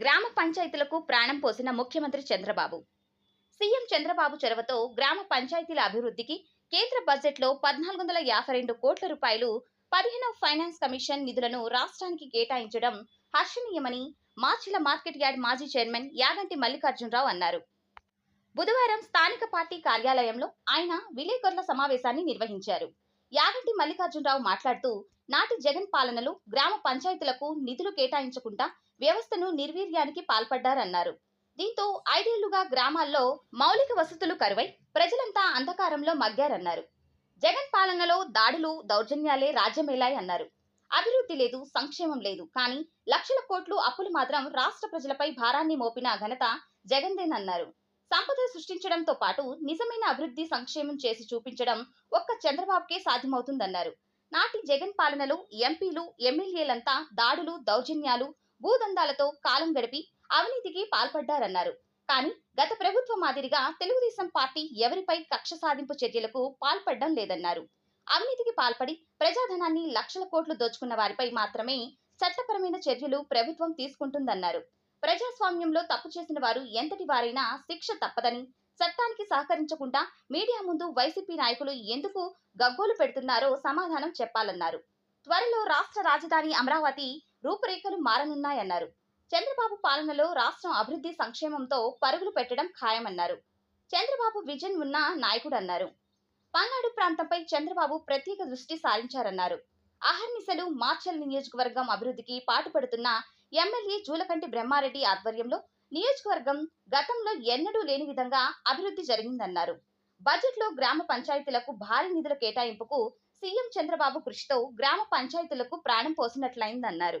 గ్రామ పంచాయతీలకు ప్రాణం పోసిన ముఖ్యమంత్రి చంద్రబాబు. సీఎం చంద్రబాబు చొరవతో గ్రామ పంచాయతీల అభివృద్ధికి కేంద్ర బడ్జెట్లో పద్నాలుగు వందల యాభై రెండు కోట్ల రూపాయలు పదిహేనవ ఫైనాన్స్ కమిషన్ నిధులను రాష్ట్రానికి కేటాయించడం హర్షణీయమని మాచిల మార్కెట్ యార్డ్ మాజీ చైర్మన్ యాగంటి మల్లికార్జునరావు అన్నారు. బుధవారం స్థానిక పార్టీ కార్యాలయంలో ఆయన విలేకరుల సమావేశాన్ని నిర్వహించారు. యాగంటి మల్లికార్జునరావు మాట్లాడుతూ నాటి జగన్ పాలనలో గ్రామ పంచాయతీలకు నిధులు కేటాయించకుండా వ్యవస్థను నిర్వీర్యానికి పాల్పడ్డారన్నారు. దీంతో ఐదేళ్ళుగా గ్రామాల్లో మౌలిక వసతులు కరువై ప్రజలంతా అంధకారంలో మగ్గారన్నారు. జగన్ పాలనలో దాడులు దౌర్జన్యాలే రాజ్యమేలాయి అన్నారు అభివృద్ధి లేదు సంక్షేమం లేదు కానీ లక్షల కోట్లు అప్పులు మాత్రం రాష్ట్ర ప్రజలపై భారాన్ని మోపిన ఘనత జగన్దేనన్నారు సంపద సృష్టించడంతో పాటు నిజమైన అభివృద్ధి సంక్షేమం చేసి చూపించడం ఒక్క చంద్రబాబుకే సాధ్యమవుతుందన్నారు. నాటి జగన్ పాలనలో ఎంపీలు ఎమ్మెల్యేలంతా దాడులు దౌర్జన్యాలు భూదందాలతో కాలం గడిపి అవినీతికి పాల్పడ్డారన్నారు. కానీ గత ప్రభుత్వం మాదిరిగా తెలుగుదేశం పార్టీ ఎవరిపై కక్ష సాధింపు చర్యలకు పాల్పడడం లేదన్నారు. అవినీతికి పాల్పడి ప్రజాధనాన్ని లక్షల కోట్లు దోచుకున్న వారిపై మాత్రమే చట్టపరమైన చర్యలు ప్రభుత్వం తీసుకుంటుందన్నారు. ప్రజాస్వామ్యంలో తప్పు చేసిన వారు ఎంతటి వారైనా శిక్ష తప్పదని చట్టానికి సహకరించకుండా మీడియా ముందు వైసీపీ నాయకులు ఎందుకు గగ్గోలు పెడుతున్నారో సమాధానం చెప్పాలన్నారు. త్వరలో రాష్ట్ర రాజధాని అమరావతి రూపురేఖలు మారనున్నాయన్నారు. చంద్రబాబు పాలనలో రాష్ట్రం అభివృద్ధి సంక్షేమంతో పరుగులు పెట్టడం ఖాయమన్నారు. చంద్రబాబు విజన్ ఉన్న నాయకుడు అన్నారు పల్నాడు ప్రాంతంపై చంద్రబాబు ప్రత్యేక దృష్టి సారించారన్నారు. అహర్నిశలు మార్చల్ నియోజకవర్గం అభివృద్ధికి పాటుపడుతున్న ఎమ్మెల్యే జూలకంటి బ్రహ్మారెడ్డి ఆధ్వర్యంలో నియోజకవర్గం గతంలో ఎన్నడూ లేని విధంగా అభివృద్ధి జరిగిందన్నారు. బడ్జెట్లో గ్రామ పంచాయతీలకు భారీ నిధుల కేటాయింపుకు సీఎం చంద్రబాబు కృషితో గ్రామ పంచాయతీలకు ప్రాణం పోసినట్లయిందన్నారు.